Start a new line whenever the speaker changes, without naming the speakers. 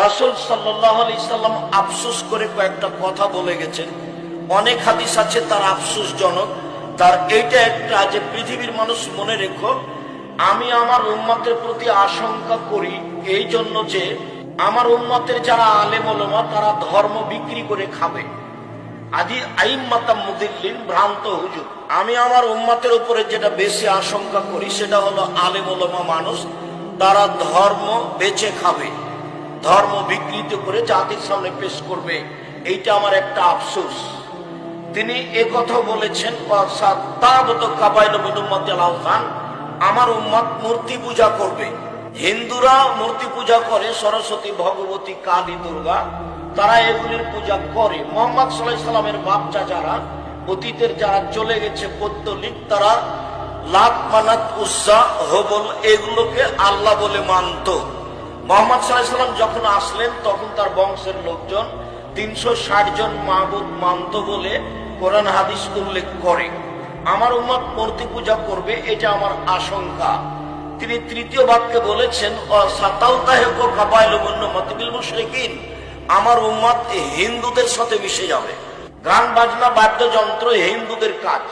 রাসুল সাল্লাহ সাল্লাম আফসোস করে কয়েকটা কথা বলে গেছেন। অনেক হাদিস আছে তার আফসোসজনক। তার এইটা একটা যে পৃথিবীর মানুষ মনে রেখো, আমি আমার উম্মতের প্রতি আশঙ্কা করি এই জন্য যে আমার উম্মতের যারা আলেম ওলমা, তারা ধর্ম বিক্রি করে খাবে। আদি আইম্মাতা মুদিল্লিন, ভ্রান্ত হুজুর। আমি আমার উম্মতের উপরে যেটা বেশি আশঙ্কা করি, সেটা হলো আলেম ওলমা মানুষ, তারা ধর্ম বেচে খাবে। ধর্ম বিকৃত করে জাতির সামনে পেশ করবে, এইটা আমার একটা আফসোস। তিনি কথা বলেছেন আমার উম্মত মূর্তি পূজা করবে। হিন্দুরা মূর্তি পূজা করে, সরস্বতী, ভগবতী, কালী, দুর্গা, তারা এগুলির পূজা করে। মোহাম্মদ সাল্লামের বাচ্চা যারা, অতীতের যারা চলে গেছে পদ্মলিক তারা লাত মানাত উৎসা হবল, এগুলোকে আল্লাহ বলে মানত। মোহাম্মদ সাল্লাম যখন আসলেন, তখন তার বংশের লোকজন তিনশো ষাট জন মাহবুদ মানত বলে কোরআন হাদিস উল্লেখ করে। আমার উম্মত মূর্তি পূজা করবে, এটা আমার আশঙ্কা। তিনি তৃতীয় বাক্যে বলেছেন আমার উম্মত হিন্দুদের সাথে মিশে যাবে। গান, বাজনা, বাদ্যযন্ত্র হিন্দুদের কাজ।